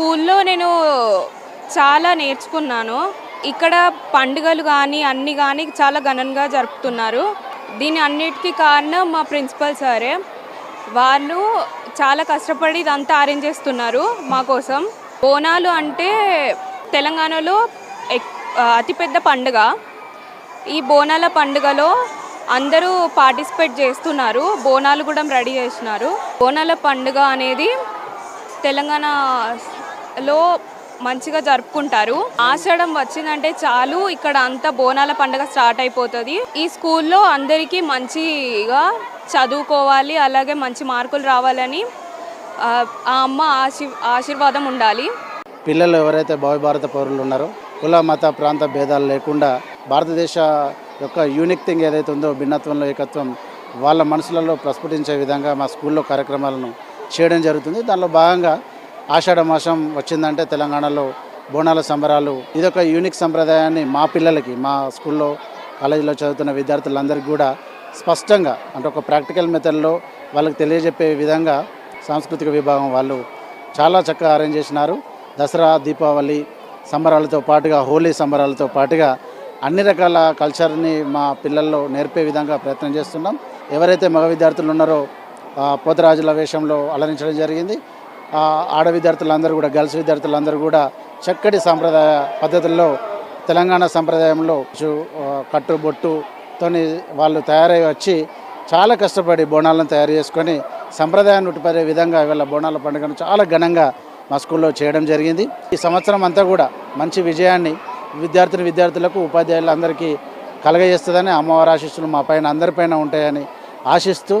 స్కూల్లో నేను చాలా నేర్చుకున్నాను. ఇక్కడ పండుగలు కానీ అన్నీ కానీ చాలా ఘనంగా జరుపుతున్నారు. దీని అన్నిటికీ కారణం మా ప్రిన్సిపల్ సారే. వాళ్ళు చాలా కష్టపడి ఇదంతా అరేంజ్ చేస్తున్నారు మా కోసం. బోనాలు అంటే తెలంగాణలో ఎక్- అతిపెద్ద పండుగ. ఈ బోనాల పండుగలో అందరూ పార్టిసిపేట్ చేస్తున్నారు. బోనాలు కూడా రెడీ చేసినారు. బోనాల పండుగ అనేది తెలంగాణ లో మంచిగా జరుపుకుంటారు. ఆషాఢం వచ్చిందంటే చాలు ఇక్కడ అంతా బోనాల పండుగ స్టార్ట్ అయిపోతుంది. ఈ స్కూల్లో అందరికీ మంచిగా చదువుకోవాలి అలాగే మంచి మార్కులు రావాలని ఆ, అమ్మ ఆశీ ఆశీర్వాదం ఉండాలి. పిల్లలు ఎవరైతే భావిభారత పౌరులు ఉన్నారో కుల మత ప్రాంత భేదాలు లేకుండా భారతదేశ యొక్క యూనిక్ థింగ్ ఏదైతే ఉందో భిన్నత్వంలో ఏకత్వం వాళ్ళ మనసులలో ప్రస్ఫుటించే విధంగా మా స్కూల్లో కార్యక్రమాలను చేయడం జరుగుతుంది. దానిలో భాగంగా ఆషాఢ మాసం వచ్చిందంటే తెలంగాణలో బోనాల సంబరాలు. ఇదొక యూనిక్ సంప్రదాయాన్ని మా పిల్లలకి మా స్కూల్లో కాలేజీలో చదువుతున్న విద్యార్థులందరికీ కూడా స్పష్టంగా అంటే ఒక ప్రాక్టికల్ మెథడ్లో వాళ్ళకి తెలియజెప్పే విధంగా సాంస్కృతిక విభాగం వాళ్ళు చాలా చక్కగా అరేంజ్ చేసినారు. దసరా దీపావళి సంబరాలతో పాటుగా హోలీ సంబరాలతో పాటుగా అన్ని రకాల కల్చర్ని మా పిల్లల్లో నేర్పే విధంగా ప్రయత్నం చేస్తున్నాం. ఎవరైతే మగ విద్యార్థులు ఉన్నారో పోతరాజుల వేషంలో అలరించడం జరిగింది. ఆడ విద్యార్థులందరూ కూడా గర్ల్స్ విద్యార్థులందరూ కూడా చక్కటి సాంప్రదాయ పద్ధతుల్లో తెలంగాణ సంప్రదాయంలో చు- కట్టు బొట్టుతోని వాళ్ళు తయారై వచ్చి చాలా కష్టపడి బోనాలను తయారు చేసుకొని సంప్రదాయాన్ని ఉట్టిపడే విధంగా ఇవాళ బోనాల పండుగను చాలా ఘనంగా మా స్కూల్లో చేయడం జరిగింది. ఈ సంవత్సరం అంతా కూడా మంచి విజయాన్ని విద్యార్థిని విద్యార్థులకు ఉపాధ్యాయులందరికీ కలగజేస్తుందని అమ్మవారి ఆశీస్సులు మా పైన అందరిపైన ఉంటాయని ఆశిస్తూ